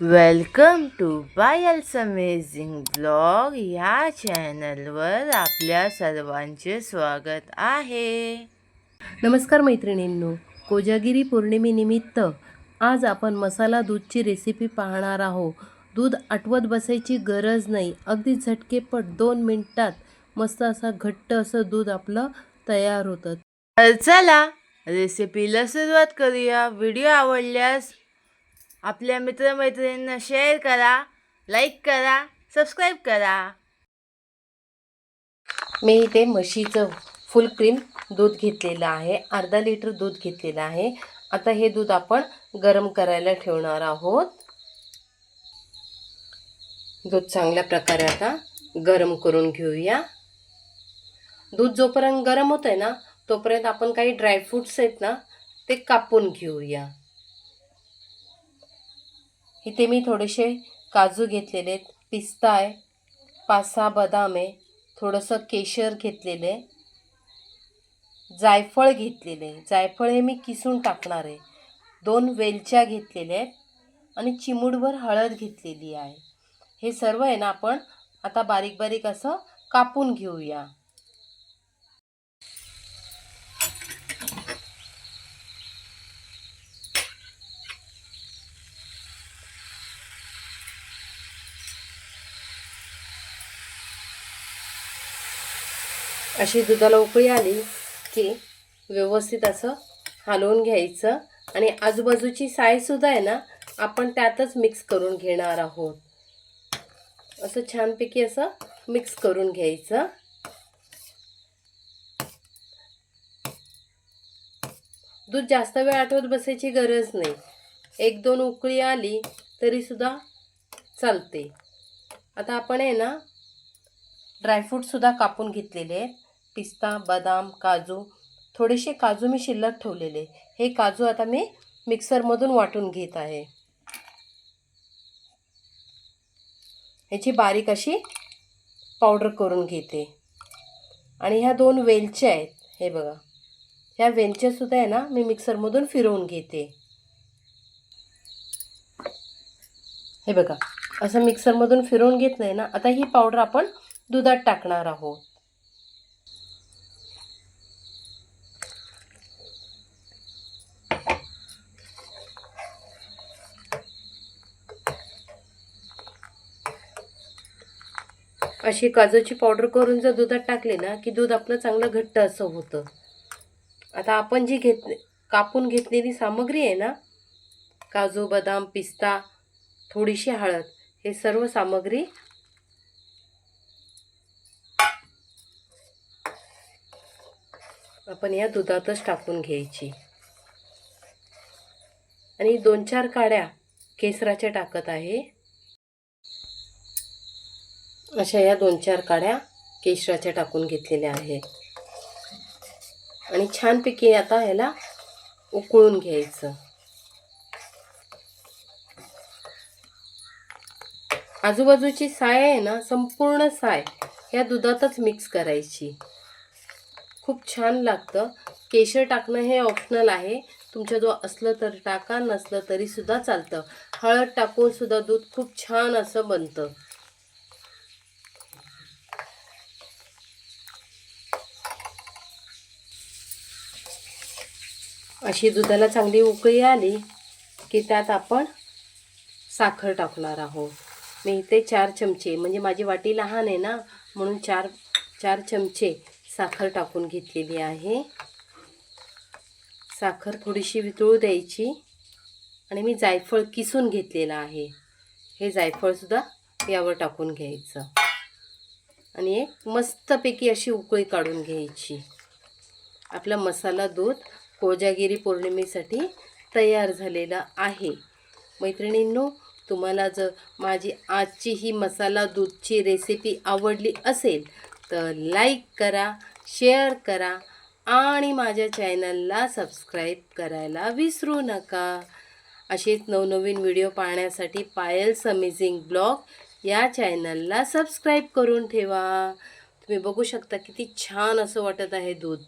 Welcome to Biles amazing blog ह्या चॅनलवर आपल्या सर्वांचे स्वागत आहे. नमस्कार मैत्रिणींनो कोजागिरी पौर्णिमेनिमित्त आज आपण मसाला दूधची रेसिपी पाहणार आहोत. दूध आटवत बसायची गरज नाही अगदी झटकेपट दोन मिनिटात मस्त असा घट्ट असं दूध आपलं तयार होतं. तर चला रेसिपीला सुरुवात करूया. व्हिडिओ आवडल्यास आपल्या मित्रमैत्रिणींना शेअर करा लाईक करा सबस्क्राईब करा. मी इथे म्हशीचं फुल क्रीम दूध घेतलेलं आहे अर्धा लिटर दूध घेतलेलं आहे. आता हे दूध आपण गरम करायला ठेवणार आहोत. दूध चांगल्या प्रकारे आता गरम करून घेऊया. दूध जोपर्यंत गरम होत आहे ना तोपर्यंत आपण काही ड्रायफ्रूट्स आहेत ना ते कापून घेऊया. इथे मी थोडेसे काजू घेतलेले आहेत पिस्ता आहे पाच सहा बदाम आहे थोडंसं केशर घेतलेलं आहे जायफळ घेतलेले आहे. जायफळ हे मी किसून टाकणार आहे. दोन वेलच्या घेतलेल्या आहेत आणि चिमूडभर हळद घेतलेली आहे. हे सर्व आहे ना आपण आता बारीक बारीक असं कापून घेऊया. अशी दुधाला उकळी आली की व्यवस्थित असं हलवून घ्यायचं. आणि आजूबाजूची सायसुद्धा आहे ना आपण त्यातच मिक्स करून घेणार आहोत. असं छानपैकी असं मिक्स करून घ्यायचं. दूध जास्त वेळ आठवत बसायची गरज नाही. एक दोन उकळी आली तरीसुद्धा चालते. आता आपण आहे ना ड्रायफ्रूटसुद्धा कापून घेतलेले आहेत. पिस्ता बदाम काजू थोडेसे काजू मी शिल्लक ठेवलेले. हे काजू आता मी मिक्सरमधून वाटून घेत आहे. ह्याची बारीक अशी पावडर करून घेते. आणि ह्या दोन वेलच्या आहेत. हे बघा. ह्या वेलच्यासुद्धा आहे ना मी मिक्सरमधून फिरवून घेते. हे बघा. असं मिक्सरमधून फिरवून घेत नाही ना आता ही पावडर आपण दुधात टाकणार आहोत. अशी काजूची पावडर करून जर दुधात टाकले ना की दूध आपलं चांगलं घट्ट असं होतं. आता आपण जी घेत कापून घेतलेली सामग्री आहे ना काजू बदाम पिस्ता थोडीशी हळद हे सर्व सामग्री आपण या दुधातच टाकून घ्यायची. आणि दोन चार काड्या केसराच्या टाकत आहे. अशा या दोन चार काड्या केशराच्या टाकून घेतलेल्या आहेत. आणि छानपैकी आता ह्याला उकळून घ्यायचं. आजूबाजूची साय आहे ना संपूर्ण साय ह्या दुधातच मिक्स करायची. खूप छान लागतं. केशर टाकणं हे ऑप्शनल आहे. तुमच्याजवळ असलं तर टाका नसलं तरीसुद्धा चालतं. हळद टाकून सुद्धा दूध खूप छान असं बनतं. अशी दुधाला चांगली उकळी आली की त्यात आपण साखर टाकणार आहोत. मी इथे चार चमचे म्हणजे माझी वाटी लहान आहे ना म्हणून चार चार चमचे साखर टाकून घेतलेली आहे. साखर थोडीशी वितळू द्यायची आणि मी जायफळ किसून घेतलेलं आहे. हे जायफळसुद्धा यावर टाकून घ्यायचं. आणि एक मस्तपैकी अशी उकळी काढून घ्यायची. आपला मसाला दूध कोजागिरी पौर्णिमेसाठी तयार झालेला आहे. मैत्रिणींनो तुम्हाला जर माझी आजची ही मसाला दूधची रेसिपी आवडली असेल तर लाईक करा शेअर करा आणि माझ्या चॅनलला सबस्क्राईब करायला विसरू नका. असेच नवनवीन व्हिडिओ पाहण्यासाठी पायल्स अमेझिंग ब्लॉग या चॅनलला सबस्क्राईब करून ठेवा. तुम्ही बघू शकता किती छान असं वाटत आहे दूध.